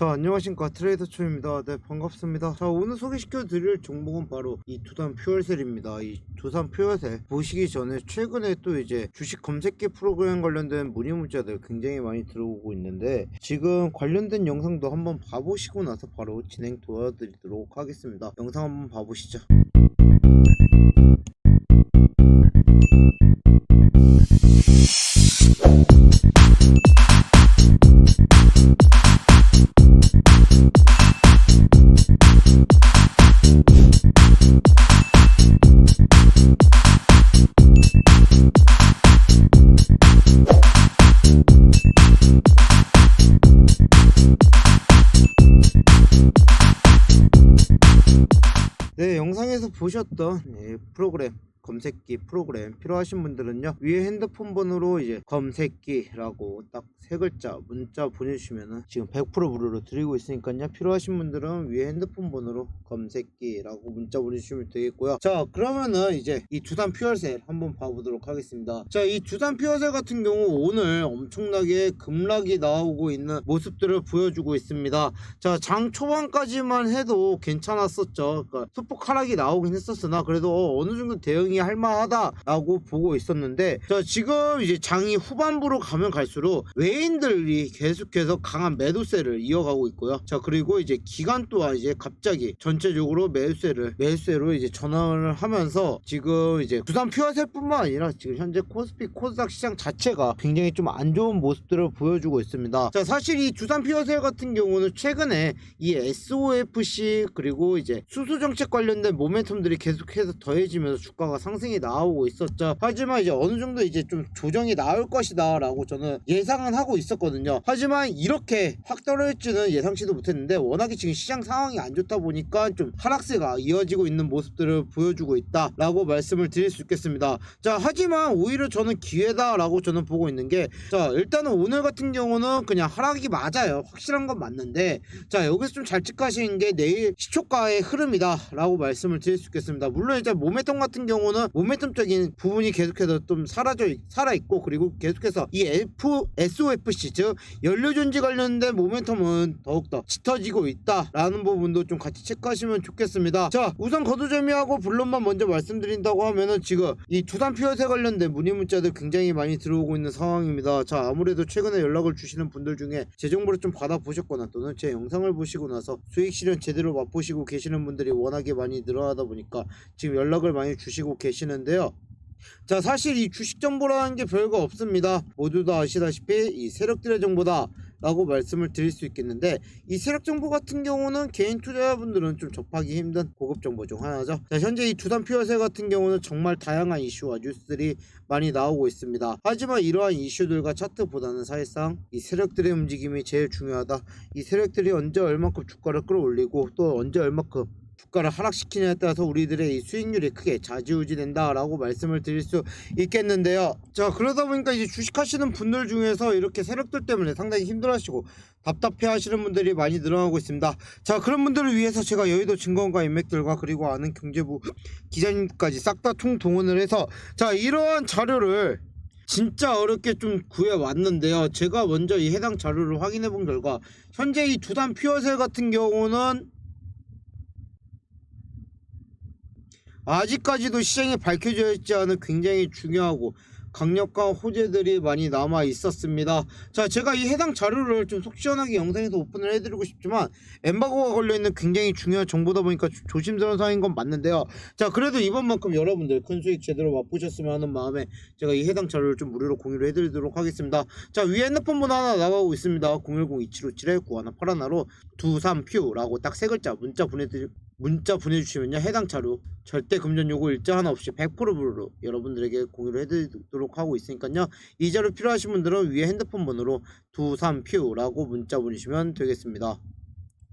자 안녕하십니까. 트레이더 초입니다. 네 반갑습니다. 자 오늘 소개시켜 드릴 종목은 바로 이 두산 퓨얼셀입니다. 이 두산 퓨얼셀 보시기 전에 최근에 또 이제 주식 검색기 프로그램 관련된 문의 문자들 굉장히 많이 들어오고 있는데 지금 관련된 영상도 한번 봐보시고 나서 바로 진행 도와드리도록 하겠습니다. 영상 한번 봐보시죠 보셨던 예, 프로그램 검색기 프로그램 필요하신 분들은요 위에 핸드폰 번호로 이제 검색기라고 딱 세 글자 문자 보내주시면은 지금 100% 무료로 드리고 있으니까요 필요하신 분들은 위에 핸드폰 번호로 검색기라고 문자 보내주시면 되겠고요. 자 그러면은 이제 이 두산 퓨얼셀 한번 봐보도록 하겠습니다. 자 이 두산 퓨얼셀 같은 경우 오늘 엄청나게 급락이 나오고 있는 모습들을 보여주고 있습니다. 자 장 초반까지만 해도 괜찮았었죠. 그러니까 소폭 하락이 나오긴 했었으나 그래도 어느 정도 대응이 할만하다라고 보고 있었는데 자 지금 이제 장이 후반부로 가면 갈수록 외인들이 계속해서 강한 매도세를 이어가고 있고요. 자 그리고 이제 기간 또한 이제 갑자기 전체적으로 매수세를 매수세로 이제 전환을 하면서 지금 이제 부산 퓨어셀뿐만 아니라 지금 현재 코스피 코스닥 시장 자체가 굉장히 좀 안 좋은 모습들을 보여주고 있습니다. 자 사실 이 두산 퓨어셀 같은 경우는 최근에 이 SOFC 그리고 이제 수소 정책 관련된 모멘텀들이 계속해서 더해지면서 주가가 상승이 나오고 있었죠. 하지만 이제 어느 정도 이제 좀 조정이 나올 것이다 라고 저는 예상은 하고 있었거든요. 하지만 이렇게 확 떨어질지는 예상치도 못했는데 워낙에 지금 시장 상황이 안 좋다 보니까 좀 하락세가 이어지고 있는 모습들을 보여주고 있다 라고 말씀을 드릴 수 있겠습니다. 자 하지만 오히려 저는 기회다 라고 저는 보고 있는 게 자 일단은 오늘 같은 경우는 그냥 하락이 맞아요. 확실한 건 맞는데 자 여기서 좀 잘 찍하시는 게 내일 시초가의 흐름이다 라고 말씀을 드릴 수 있겠습니다. 물론 이제 모멘텀 같은 경우는 모멘텀적인 부분이 계속해서 좀 사라져 살아 있고 그리고 계속해서 이 F SOFC 즉 연료전지 관련된 모멘텀은 더욱더 짙어지고 있다라는 부분도 좀 같이 체크하시면 좋겠습니다. 자 우선 거두절미하고 본론만 먼저 말씀드린다고 하면은 지금 이 두산 피어세 관련된 문의 문자들 굉장히 많이 들어오고 있는 상황입니다. 자 아무래도 최근에 연락을 주시는 분들 중에 제 정보를 좀 받아보셨거나 또는 제 영상을 보시고 나서 수익 실현 제대로 맛보시고 계시는 분들이 워낙에 많이 늘어나다 보니까 지금 연락을 많이 주시고 계시는데요. 자 사실 이 주식 정보라는 게 별거 없습니다. 모두 다 아시다시피 이 세력들의 정보다 라고 말씀을 드릴 수 있겠는데 이 세력 정보 같은 경우는 개인 투자자분들은 좀 접하기 힘든 고급 정보 중 하나죠. 자 현재 이 두산 피어세 같은 경우는 정말 다양한 이슈와 뉴스들이 많이 나오고 있습니다. 하지만 이러한 이슈들과 차트보다는 사실상 이 세력들의 움직임이 제일 중요하다. 이 세력들이 언제 얼마큼 주가를 끌어올리고 또 언제 얼마큼 주가를 하락시키냐에 따라서 우리들의 이 수익률이 크게 좌지우지된다라고 말씀을 드릴 수 있겠는데요. 자 그러다 보니까 이제 주식하시는 분들 중에서 이렇게 세력들 때문에 상당히 힘들어하시고 답답해하시는 분들이 많이 늘어나고 있습니다. 자 그런 분들을 위해서 제가 여의도 증권가 인맥들과 그리고 아는 경제부 기자님까지 싹 다 총동원을 해서 자 이러한 자료를 진짜 어렵게 좀 구해 왔는데요. 제가 먼저 이 해당 자료를 확인해 본 결과 현재 이 두산 퓨어셀 같은 경우는 아직까지도 시장에 밝혀져 있지 않은 굉장히 중요하고 강력한 호재들이 많이 남아 있었습니다. 자, 제가 이 해당 자료를 좀 속 시원하게 영상에서 오픈을 해드리고 싶지만 엠바고가 걸려있는 굉장히 중요한 정보다 보니까 조- 조심스러운 상황인 건 맞는데요. 자, 그래도 이번만큼 여러분들 큰 수익 제대로 맛보셨으면 하는 마음에 제가 이 해당 자료를 좀 무료로 공유를 해드리도록 하겠습니다. 자, 위에 핸드폰 번호 하나 나가고 있습니다. 010-2757-9181로 두산퓨라고 딱 세 글자 문자 보내드리 문자 보내주시면요. 해당 자료 절대 금전 요구 일자 하나 없이 100% 무료로 여러분들에게 공유를 해드리도록 하고 있으니까요. 이 자료 필요하신 분들은 위에 핸드폰 번호로 두산퓨라고 문자 보내시면 되겠습니다